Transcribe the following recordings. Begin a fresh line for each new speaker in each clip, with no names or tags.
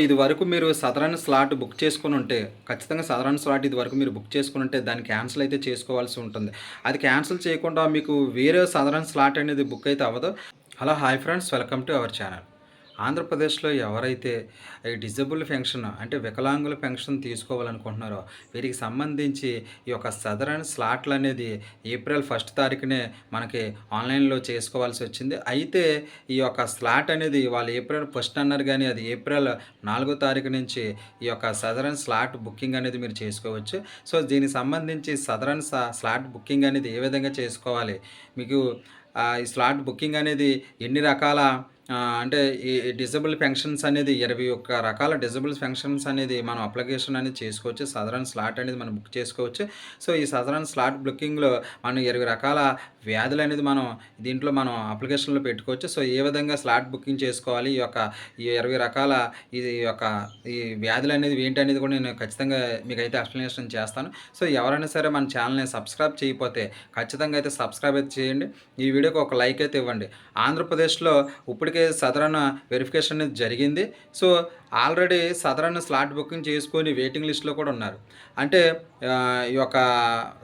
ఇది వరకు మీరు సదరన్ స్లాట్ బుక్ చేసుకుని ఉంటే ఖచ్చితంగా సదరన్ స్లాట్ ఇది వరకు మీరు బుక్ చేసుకుని ఉంటే దాన్ని క్యాన్సిల్ అయితే చేసుకోవాల్సి ఉంటుంది. అది క్యాన్సిల్ చేయకుండా మీకు వేరే సదరన్ స్లాట్ అనేది బుక్ అయితే అవ్వదు. Hello hi friends welcome to our channel. ఆంధ్రప్రదేశ్లో ఎవరైతే ఈ డిజబుల్ పెన్షన్ అంటే వికలాంగుల పెన్షన్ తీసుకోవాలనుకుంటున్నారో వీరికి సంబంధించి ఈ యొక్క సదరన్ స్లాట్లు అనేది ఏప్రిల్ ఫస్ట్ తారీఖునే మనకి ఆన్లైన్లో చేసుకోవాల్సి వచ్చింది. అయితే ఈ యొక్క స్లాట్ అనేది వాళ్ళు ఏప్రిల్ ఫస్ట్ అన్నారు కానీ అది ఏప్రిల్ నాలుగో తారీఖు నుంచి ఈ యొక్క సదరన్ స్లాట్ బుకింగ్ అనేది మీరు చేసుకోవచ్చు. సో దీనికి సంబంధించి సదరన్ స్లాట్ బుకింగ్ అనేది ఏ విధంగా చేసుకోవాలి? మీకు ఈ స్లాట్ బుకింగ్ అనేది ఎన్ని రకాల అంటే ఈ డిజబుల్ పెన్షన్స్ అనేది ఇరవై ఒక్క రకాల డిజబుల్ పెన్షన్స్ అనేది మనం అప్లికేషన్ అనేది చేసుకోవచ్చు. సదరన్ స్లాట్ అనేది మనం బుక్ చేసుకోవచ్చు. సో ఈ సదరన్ స్లాట్ బుకింగ్లో మనం ఇరవై రకాల వ్యాధులు అనేది మనం దీంట్లో మనం అప్లికేషన్లో పెట్టుకోవచ్చు. సో ఏ విధంగా స్లాట్ బుకింగ్ చేసుకోవాలి? ఈ యొక్క ఈ ఇరవై రకాల ఇది యొక్క ఈ వ్యాధులు అనేది ఏంటి అనేది కూడా నేను ఖచ్చితంగా మీకైతే ఎక్స్ప్లెనేషన్ చేస్తాను. సో ఎవరైనా సరే మన ఛానల్ని సబ్స్క్రైబ్ చేయకపోతే ఖచ్చితంగా అయితే సబ్స్క్రైబ్ అయితే చేయండి. ఈ వీడియోకి ఒక లైక్ అయితే ఇవ్వండి. ఆంధ్రప్రదేశ్లో ఇప్పటికే సదరన్ వెరిఫికేషన్ అనేది జరిగింది. So already SADAREM slot booking చేసుకొని వెయిటింగ్ లిస్ట్లో కూడా ఉన్నారు. అంటే ఈ యొక్క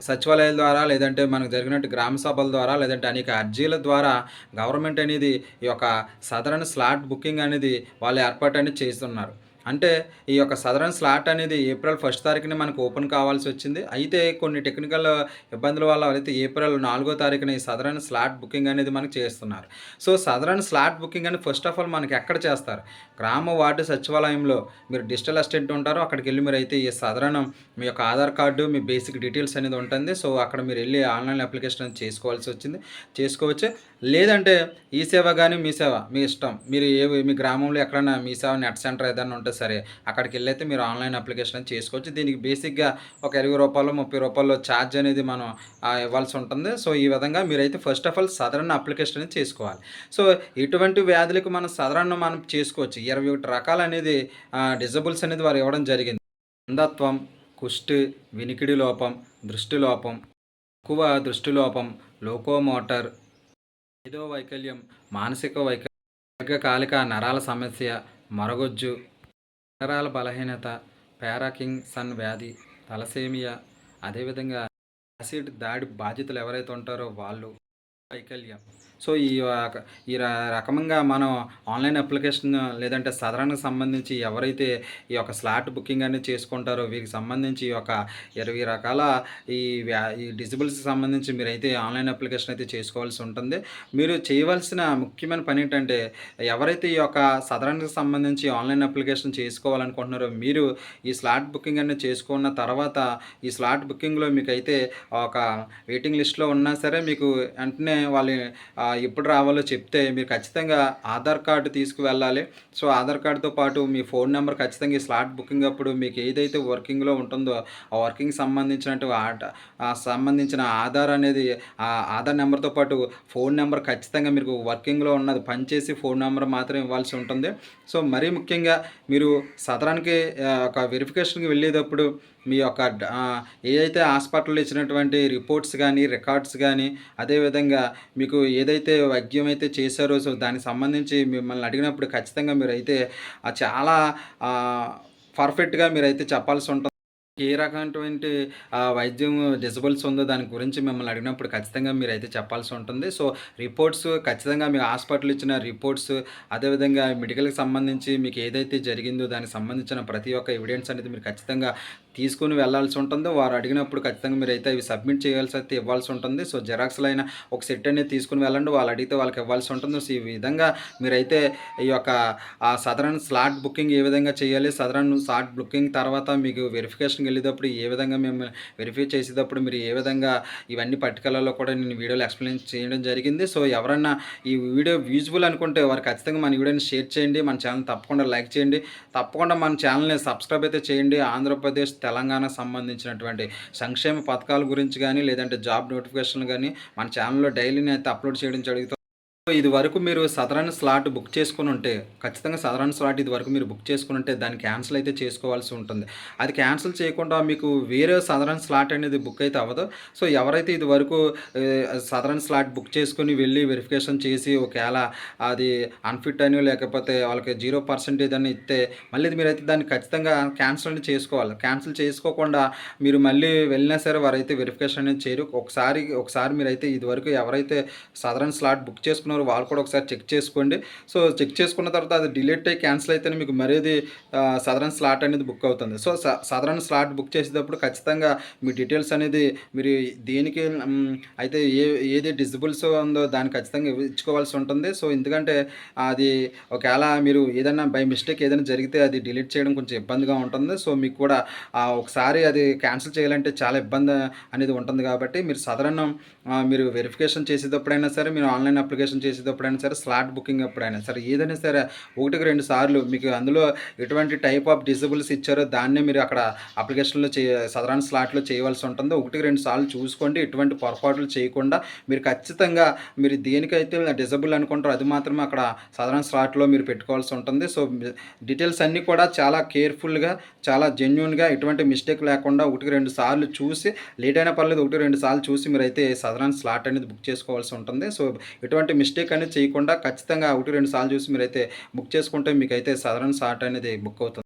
సచివాలయాల ద్వారా లేదంటే మనకు జరిగినట్టు గ్రామ సభల ద్వారా లేదంటే అనేక అర్జీల ద్వారా గవర్నమెంట్ అనేది ఈ యొక్క సదరన్ స్లాట్ బుకింగ్ అనేది వాళ్ళు ఏర్పాటు అనేది చేస్తున్నారు. అంటే ఈ యొక్క సదరన్ స్లాట్ అనేది ఏప్రిల్ ఫస్ట్ తారీఖున మనకు ఓపెన్ కావాల్సి వచ్చింది. అయితే కొన్ని టెక్నికల్ ఇబ్బందుల వల్ల అయితే ఏప్రిల్ నాలుగో తారీఖున ఈ సదరన్ స్లాట్ బుకింగ్ అనేది మనకు చేస్తున్నారు. సో సదరన్ స్లాట్ బుకింగ్ అనేది ఫస్ట్ ఆఫ్ ఆల్ మనకి ఎక్కడ చేస్తారు? గ్రామ వార్డు సచివాలయంలో మీరు డిజిటల్ అసిస్టెంట్ ఉంటారో. అక్కడికి వెళ్ళి మీరు అయితే ఈ సదరన్ మీ యొక్క ఆధార్ కార్డు మీ బేసిక్ డీటెయిల్స్ అనేది ఉంటుంది. సో అక్కడ మీరు వెళ్ళి ఆన్లైన్ అప్లికేషన్ చేసుకోవాల్సి వచ్చింది. చేసుకోవచ్చు. లేదంటే ఈ సేవ కానీ మీ సేవ మీ ఇష్టం. మీరు ఏ మీ గ్రామంలో ఎక్కడైనా మీ సేవ నెట్ సెంటర్ ఏదైనా ఉంటే సరే అక్కడికి వెళ్ళైతే మీరు ఆన్లైన్ అప్లికేషన్ చేసుకోవచ్చు. దీనికి బేసిక్గా ఒక ఇరవై రూపాయలు ముప్పై రూపాయలు ఛార్జ్ అనేది మనం ఇవ్వాల్సి ఉంటుంది. సో ఈ విధంగా మీరైతే first of all SADAREM application అనేది చేసుకోవాలి. సో ఇటువంటి వ్యాధులకు మనం సదరన్ మనం చేసుకోవచ్చు. ఇరవై ఒకటి రకాలు అనేది డిజబుల్స్ అనేది వారు ఇవ్వడం జరిగింది. అంధత్వం కుష్టి వినికిడి లోపం దృష్టి లోపం ఎక్కువ దృష్టి లోపం లోకోమోటర్ ఏదో వైకల్యం మానసిక వైకల్యం దీర్ఘకాలిక నరాల సమస్య మరగొజ్జు నరాల బలహీనత పారాకింగ్ సన్ వ్యాధి తలసేమియా అదేవిధంగా యాసిడ్ దాడి బాధితులు ఎవరైతే ఉంటారో వాళ్ళు వైకల్యం. సో ఈ యొక్క- ఈ రకంగా మనం ఆన్లైన్ అప్లికేషన్ లేదంటే సదరానికి సంబంధించి ఎవరైతే ఈ యొక్క స్లాట్ బుకింగ్ అనేది చేసుకుంటారో వీరికి సంబంధించి ఈ యొక్క ఇరవై రకాల ఈ వ్యా ఈ డిజిబుల్స్కి సంబంధించి మీరైతే ఆన్లైన్ అప్లికేషన్ అయితే చేసుకోవాల్సి ఉంటుంది. మీరు చేయవలసిన ముఖ్యమైన పని ఏంటంటే ఎవరైతే ఈ యొక్క సదరానికి సంబంధించి ఆన్లైన్ అప్లికేషన్ చేసుకోవాలనుకుంటున్నారో మీరు ఈ స్లాట్ బుకింగ్ అనేది చేసుకున్న తర్వాత ఈ స్లాట్ బుకింగ్లో మీకైతే ఒక వెయిటింగ్ లిస్ట్లో ఉన్నా సరే మీకు వెంటనే వాళ్ళు ఎప్పుడు రావాలో చెప్తే మీరు ఖచ్చితంగా ఆధార్ కార్డు తీసుకువెళ్ళాలి. సో ఆధార్ కార్డుతో పాటు మీ ఫోన్ నెంబర్ ఖచ్చితంగా ఈ స్లాట్ బుకింగ్ అప్పుడు మీకు ఏదైతే వర్కింగ్లో ఉంటుందో ఆ వర్కింగ్ సంబంధించినట్టు ఆ సంబంధించిన ఆధార్ అనేది ఆ ఆధార్ నెంబర్తో పాటు ఫోన్ నెంబర్ ఖచ్చితంగా మీకు వర్కింగ్లో ఉన్నది. పనిచేసి ఫోన్ నెంబర్ మాత్రం ఇవ్వాల్సి ఉంటుంది. సో మరీ ముఖ్యంగా మీరు సదరానికి ఒక వెరిఫికేషన్కి వెళ్ళేటప్పుడు మీ యొక్క ఏదైతే హాస్పిటల్లో ఇచ్చినటువంటి రిపోర్ట్స్ కానీ రికార్డ్స్ కానీ అదేవిధంగా మీకు ఏదైతే వైద్యం అయితే చేశారో సో దానికి సంబంధించి మిమ్మల్ని అడిగినప్పుడు ఖచ్చితంగా మీరైతే అయితే చాలా పర్ఫెక్ట్గా మీరైతే చెప్పాల్సి ఉంటుంది. ఏ రకమైనటువంటి వైద్యం డిజబుల్స్ ఉందో దాని గురించి మిమ్మల్ని అడిగినప్పుడు ఖచ్చితంగా మీరు అయితే చెప్పాల్సి ఉంటుంది. సో రిపోర్ట్స్ ఖచ్చితంగా మీ హాస్పిటల్ ఇచ్చిన రిపోర్ట్స్ అదేవిధంగా మెడికల్కి సంబంధించి మీకు ఏదైతే జరిగిందో దానికి సంబంధించిన ప్రతి ఒక్క ఎవిడెన్స్ అనేది మీరు ఖచ్చితంగా తీసుకుని వెళ్ళాల్సి ఉంటుంది. వారు అడిగినప్పుడు ఖచ్చితంగా మీరు అయితే అవి సబ్మిట్ చేయాల్సి అయితే ఇవ్వాల్సి ఉంటుంది. సో జెరాక్స్లో అయినా ఒక సెట్ అనేది తీసుకుని వెళ్ళండి. వాళ్ళు అడిగితే వాళ్ళకి ఇవ్వాల్సి ఉంటుంది. సో ఈ విధంగా మీరైతే ఈ యొక్క ఆ సదరన్ స్లాట్ బుకింగ్ ఏ విధంగా చేయాలి సదరన్ స్లాట్ బుకింగ్ తర్వాత మీకు వెరిఫికేషన్కి వెళ్ళేటప్పుడు ఏ విధంగా మేము వెరిఫై చేసేటప్పుడు మీరు ఏ విధంగా ఇవన్నీ పట్టుకలలో కూడా నేను వీడియోలో ఎక్స్ప్లెయిన్ చేయడం జరిగింది. సో ఎవరన్నా ఈ వీడియో యూజ్ఫుల్ అనుకుంటే వారు ఖచ్చితంగా మన వీడియోని షేర్ చేయండి. మన ఛానల్ తప్పకుండా లైక్ చేయండి. తప్పకుండా మన ఛానల్ని సబ్స్క్రైబ్ అయితే చేయండి. ఆంధ్రప్రదేశ్ తెలంగాణ సంబంధించినటువంటి సంక్షేమ పథకాల గురించి కానీ లేదంటే జాబ్ నోటిఫికేషన్ కానీ మన ఛానల్లో డైలీ అయితే అప్లోడ్ చేయడం జరుగుతుంది. ఇది వరకు మీరు సదరన్ స్లాట్ బుక్ చేసుకుని ఉంటే ఖచ్చితంగా సదరన్ స్లాట్ ఇది వరకు మీరు బుక్ చేసుకుని ఉంటే దాన్ని క్యాన్సిల్ అయితే చేసుకోవాల్సి ఉంటుంది. అది క్యాన్సిల్ చేయకుండా మీకు వేరే సదరన్ స్లాట్ అనేది బుక్ అయితే అవ్వదు. సో ఎవరైతే ఇది వరకు సదరన్ స్లాట్ బుక్ చేసుకుని వెళ్ళి వెరిఫికేషన్ చేసి ఒకవేళ అది అన్ఫిట్ అని లేకపోతే వాళ్ళకి జీరో పర్సెంటేజ్ అని ఇస్తే మళ్ళీ మీరైతే దాన్ని ఖచ్చితంగా క్యాన్సిల్ అనేది చేసుకోవాలి. క్యాన్సిల్ చేసుకోకుండా మీరు మళ్ళీ వెళ్ళినా సరే వారైతే వెరిఫికేషన్ అనేది చేయరు. ఒకసారి ఒకసారి మీరైతే ఇది వరకు ఎవరైతే సదరన్ స్లాట్ బుక్ చేసుకున్నారో వాళ్ళు కూడా ఒకసారి చెక్ చేసుకోండి. సో చెక్ చేసుకున్న తర్వాత అది డిలీట్ అయ్యి క్యాన్సిల్ అయితేనే మీకు మరేది సదరన్ స్లాట్ అనేది బుక్ అవుతుంది. సో సదరన్ స్లాట్ బుక్ చేసేటప్పుడు ఖచ్చితంగా మీ డీటెయిల్స్ అనేది మీరు దేనికి అయితే ఏ ఏది డిజిబుల్స్ ఉందో దాన్ని ఖచ్చితంగా ఇచ్చుకోవాల్సి ఉంటుంది. సో ఎందుకంటే అది ఒకవేళ మీరు ఏదైనా బై మిస్టేక్ ఏదైనా జరిగితే అది డిలీట్ చేయడం కొంచెం ఇబ్బందిగా ఉంటుంది. సో మీకు కూడా ఒకసారి అది క్యాన్సిల్ చేయాలంటే చాలా ఇబ్బంది అనేది ఉంటుంది కాబట్టి మీరు సదరన్ మీరు వెరిఫికేషన్ చేసేటప్పుడైనా సరే మీరు ఆన్లైన్ అప్లికేషన్ చేసేటప్పుడైనా సరే స్లాట్ బుకింగ్ అప్పుడైనా సరే ఏదైనా సరే ఒకటికి రెండు సార్లు మీకు అందులో ఎటువంటి టైప్ ఆఫ్ డిజబుల్స్ ఇచ్చారో దాన్నే మీరు అక్కడ అప్లికేషన్లో చే సాధారణ స్లాట్లో చేయవలసి ఉంటుంది ఒకటికి రెండు సార్లు చూసుకోండి. ఎటువంటి పొరపాట్లు చేయకుండా మీరు ఖచ్చితంగా మీరు దేనికైతే డిజబుల్ అనుకుంటారో అది మాత్రమే అక్కడ సాధారణ స్లాట్లో మీరు పెట్టుకోవాల్సి ఉంటుంది. సో డీటెయిల్స్ అన్నీ కూడా చాలా కేర్ఫుల్గా చాలా జెన్యున్గా ఎటువంటి మిస్టేక్ లేకుండా ఒకటికి రెండు సార్లు చూసి లేట్ అయినా పర్లేదు ఒకటి రెండు సార్లు చూసి మీరైతే సాధారణ స్లాట్ అనేది బుక్ చేసుకోవాల్సి ఉంటుంది. సో ఎటువంటి మిస్టేక్ మిస్టేక్ అనేది చేయకుండా ఖచ్చితంగా ఒకటి రెండు సార్లు చూసి మీరైతే బుక్ చేసుకుంటే మీకైతే సాధారణ షార్ట్ అనేది బుక్ అవుతుంది.